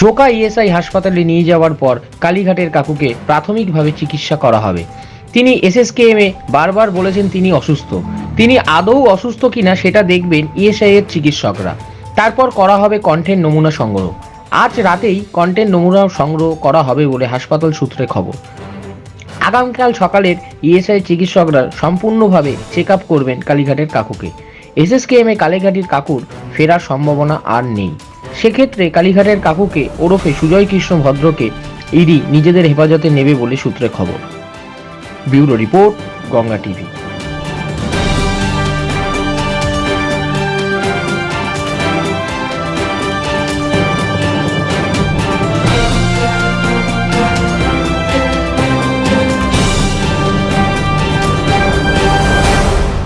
Joka ESI হাসপাতালে নিয়ে যাওয়ার পর কালীঘাটের কাকুকে প্রাথমিকভাবে চিকিৎসা করা হবে। তিনি এসএসকেএম এ বারবার বলেছেন তিনি অসুস্থ। তিনি আদৌ অসুস্থ কিনা সেটা দেখবেন ইএসআই এর চিকিৎসকরা। তারপর করা হবে কণ্ঠের নমুনা সংগ্রহ। আজ রাতেই কণ্ঠের নমুনা সংগ্রহ করা হবে বলে হাসপাতাল সূত্রে খবর। আগামীকাল সকালের ইএসআই চিকিৎসকরা সম্পূর্ণভাবে চেক আপ করবেন কালীঘাটের কাকুকে। এসএসকেএম এ কালীঘাটের কাকুর ফেরার সম্ভাবনা আর নেই। সেক্ষেত্রে কালীঘাটের কাকুকে ওরফে সুজয় কৃষ্ণ ভদ্রকে ইডি নিজেদের হেফাজতে নেবে বলে সূত্রে খবর। Bureau report, Ganga TV.